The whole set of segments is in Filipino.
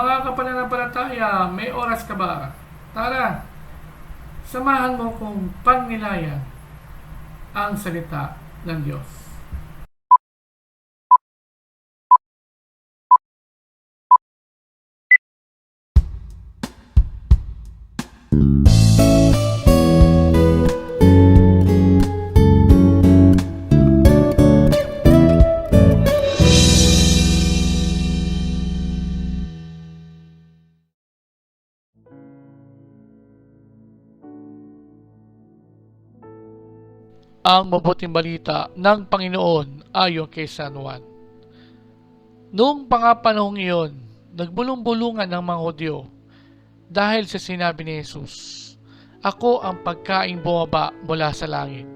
Mga kapananampalataya, may oras ka ba? Tara, samahan mo kong pagnilayan ang salita ng Diyos. Ang mabuting balita ng Panginoon ayon kay San Juan. Noong pangapanahong iyon, nagbulong-bulungan ng mga Hudyo dahil sa sinabi ni Jesus, Ako ang pagkain bumaba mula sa langit.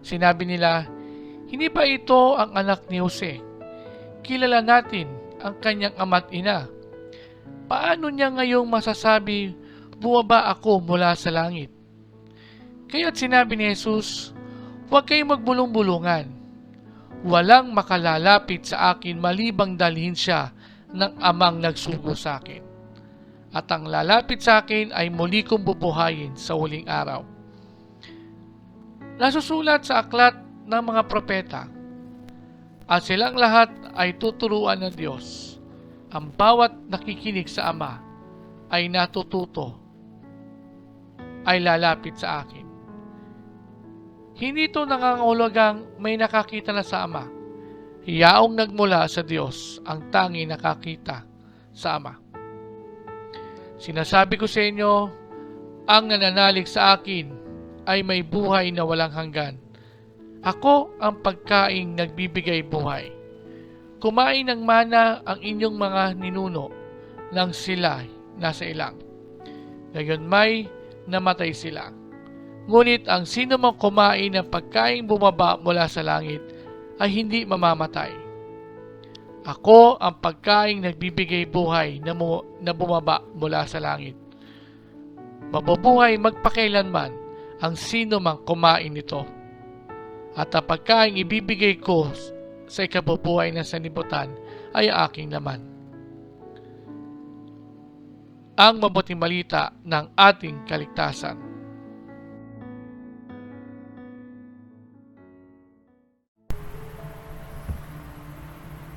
Sinabi nila, Hindi ba ito ang anak ni Jose? Kilala natin ang kanyang ama't ina. Paano niya ngayong masasabi, bumaba ako mula sa langit? Kaya't sinabi ni Jesus, Huwag kayong magbulong-bulungan. Walang makalalapit sa akin malibang dalhin siya ng amang nagsugo sa akin. At ang lalapit sa akin ay muli kong bubuhayin sa huling araw. Nasusulat sa aklat ng mga propeta at silang lahat ay tuturuan ng Diyos. Ang bawat nakikinig sa Ama ay natututo, ay lalapit sa akin. Hindi ito nangangahulugang may nakakita na sa Ama. Yaong nagmula sa Diyos ang tangi nakakita sa Ama. Sinasabi ko sa inyo, ang nananalig sa akin ay may buhay na walang hanggan. Ako ang pagkaing nagbibigay buhay. Kumain ng mana ang inyong mga ninuno nang sila nasa ilang. Ngayon may namatay sila. Ngunit ang sino mang kumain ng pagkain bumaba mula sa langit ay hindi mamamatay. Ako ang pagkain nagbibigay buhay na, mu- na bumaba mula sa langit. Mabubuhay magpakailanman ang sino mang kumain nito. At ang pagkain ibibigay ko sa ikabubuhay ng sanibutan ay aking laman. Ang mabuting balita ng ating kaligtasan.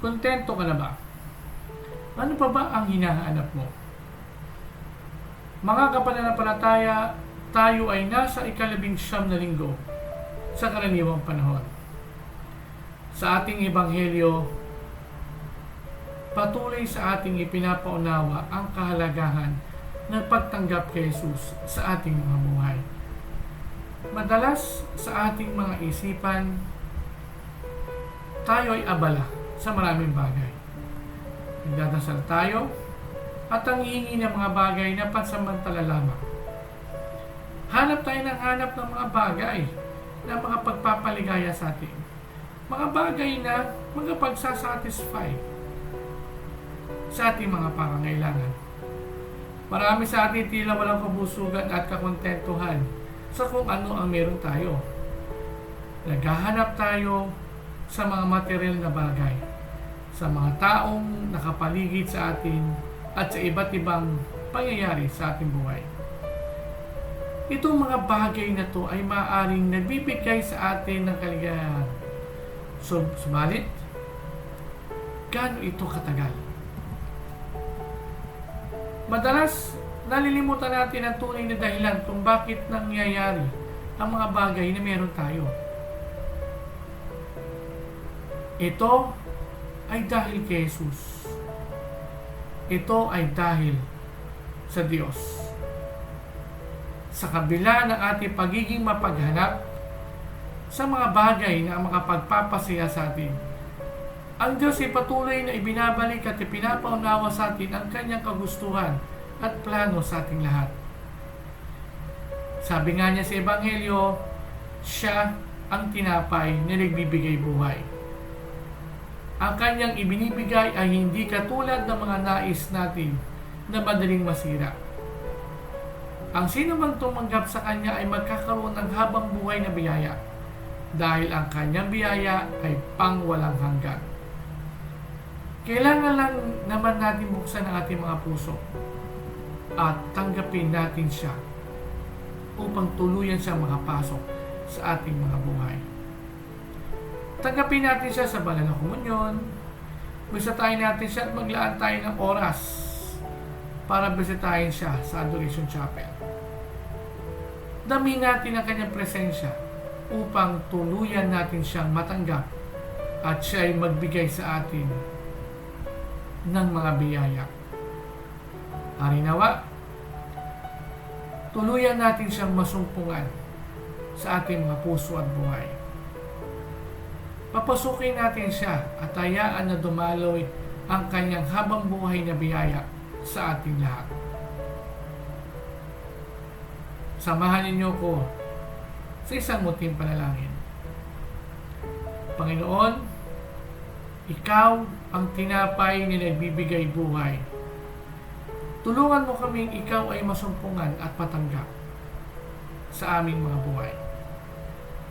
Kontento ka na ba? Ano pa ba ang hinahanap mo? Mga kapananampalataya, tayo ay nasa ikalabing siyam na linggo sa karaniwang panahon. Sa ating ebanghelyo, patuloy sa ating ipinapaunawa ang kahalagahan ng pagtanggap kay Jesus sa ating mga buhay. Madalas sa ating mga isipan, tayo ay abala sa maraming bagay. Nagdadasal tayo at ang hihingi ng mga bagay na pansamantala lamang. Hanap tayo ng hanap ng mga bagay na mga pagpapaligaya sa atin. Mga bagay na mga pagsasatisfy sa ating mga pangangailangan. Marami sa atin tila walang kabusugan at kakontentuhan sa kung ano ang meron tayo. Naghahanap tayo sa mga material na bagay, sa mga taong nakapaligid sa atin at sa iba't ibang pangyayari sa ating buhay. Itong mga bagay na to ay maaaring nagbibigay sa atin ng kaligayahan. So, subalit, gaano ito katagal? Madalas, nalilimutan natin ang tunay na dahilan kung bakit nangyayari ang mga bagay na meron tayo. Ito ay dahil kay Jesus. Ito ay dahil sa Diyos. Sa kabila ng ating pagiging mapaghanap sa mga bagay na makapagpapasaya sa atin, ang Diyos ay patuloy na ibinabalik at ipinapaunawa sa atin ang kanyang kagustuhan at plano sa ating lahat. Sabi nga niya sa Ebanghelyo, siya ang tinapay na nagbibigay buhay. Ang kanyang ibinibigay ay hindi katulad ng mga nais natin na madaling masira. Ang sino mang tumanggap sa kanya ay magkakaroon ng habang buhay na biyaya dahil ang kanyang biyaya ay pang walang hanggan. Kailangan lang naman natin buksan ang ating mga puso at tanggapin natin siya upang tuluyan siya makapasok sa ating mga buhay. Tanggapin natin siya sa banal na komunyon, bisitahin natin siya at maglaan tayo ng oras para bisitahin siya sa Adoration Chapel. Damihin natin ang kanyang presensya upang tuluyan natin siyang matanggap at siya ay magbigay sa atin ng mga biyaya. Harinawa, tuluyan natin siyang masumpungan sa ating mga puso at buhay. Papasukin natin siya at hayaan na dumaloy ang kanyang habang buhay na biyaya sa ating lahat. Samahan ninyo ko sa isang muting panalangin. Panginoon, Ikaw ang tinapay na nagbibigay buhay. Tulungan mo kaming Ikaw ay masumpungan at patanggap sa aming mga buhay.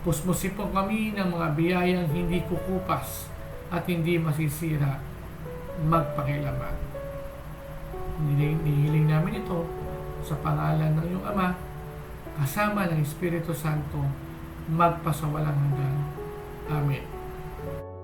Pusmusin po kami ng mga biyayang hindi kukupas at hindi masisira magpakilaman. Nihiling namin ito sa pangalan ng iyong Ama kasama ng Espiritu Santo magpasawalang hanggan. Amen.